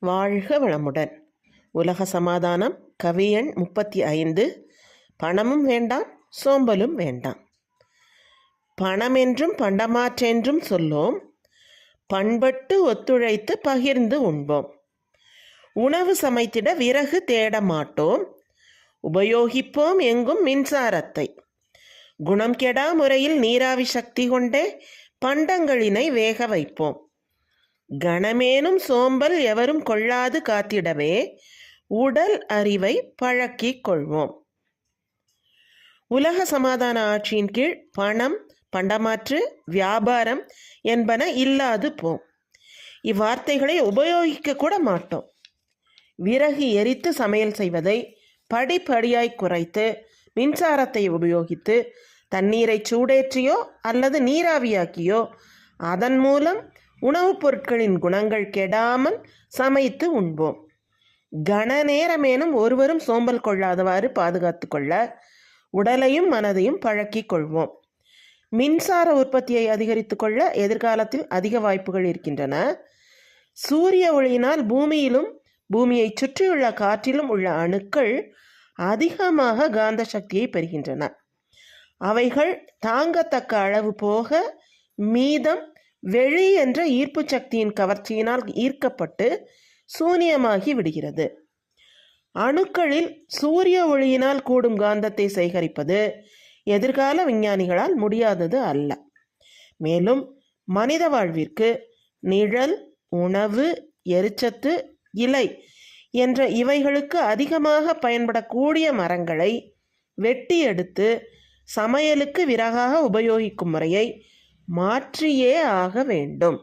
வாழ்க வளமுடன். உலக சமாதானம் கவியன் முப்பத்தி ஐந்து. பணமும் வேண்டாம் சோம்பலும் வேண்டாம். பணமென்றும் பண்டமாற்றென்றும் சொல்லோம். பண்பட்டு ஒத்துழைத்து பகிர்ந்து உண்போம். உணவு சமைத்திட விறகு தேட மாட்டோம். உபயோகிப்போம் எங்கும் மின்சாரத்தை. குணம் கெடா முறையில் நீராவி சக்தி கொண்டே பண்டங்களினை வேக வைப்போம். கணமேனும் சோம்பல் எவரும் கொள்ளாது காத்திடவே உடல் அறிவை பழக்கிக் கொள்வோம். உலக சமாதான ஆட்சியின் கீழ் பணம் பண்டமாற்று வியாபாரம் என்பன இல்லாது போம் இவ்வார்த்தைகளை உபயோகிக்க கூட மாட்டோம். விறகு எரித்து சமையல் செய்வதை படிப்படியாய் குறைத்து மின்சாரத்தை உபயோகித்து தண்ணீரை சூடேற்றியோ அல்லது நீராவியாக்கியோ அதன் மூலம் உணவுப் பொருட்களின் குணங்கள் கெடாமல் சமைத்து உண்போம். கன நேரமேனும் ஒருவரும் சோம்பல் கொள்ளாதவாறு பாதுகாத்து கொள்ள உடலையும் மனதையும் பழக்கிக் கொள்வோம். மின்சார உற்பத்தியை அதிகரித்து கொள்ள எதிர்காலத்தில் அதிக வாய்ப்புகள் இருக்கின்றன. சூரிய ஒளியினால் பூமியிலும் பூமியை சுற்றியுள்ள காற்றிலும் உள்ள அணுக்கள் அதிகமாக காந்த சக்தியை பெறுகின்றன. அவைகள் தாங்கத்தக்க அளவு போக மீதம் வெளி என்ற ஈர்ப்பு சக்தியின் கவர்ச்சியினால் ஈர்க்கப்பட்டு சூனியமாகி விடுகிறது. அணுக்களில் சூரிய ஒளியினால் கூடும் காந்தத்தை சேகரிப்பது எதிர்கால விஞ்ஞானிகளால் முடியாதது அல்ல. மேலும் மனித வாழ்விற்கு நிழல் உணவு எரிச்சத்து இலை என்ற இவைகளுக்கு அதிகமாக பயன்படக்கூடிய மரங்களை வெட்டி எடுத்து சமையலுக்கு விறகாக உபயோகிக்கும் முறையை மாற்றியே ஆக வேண்டும்.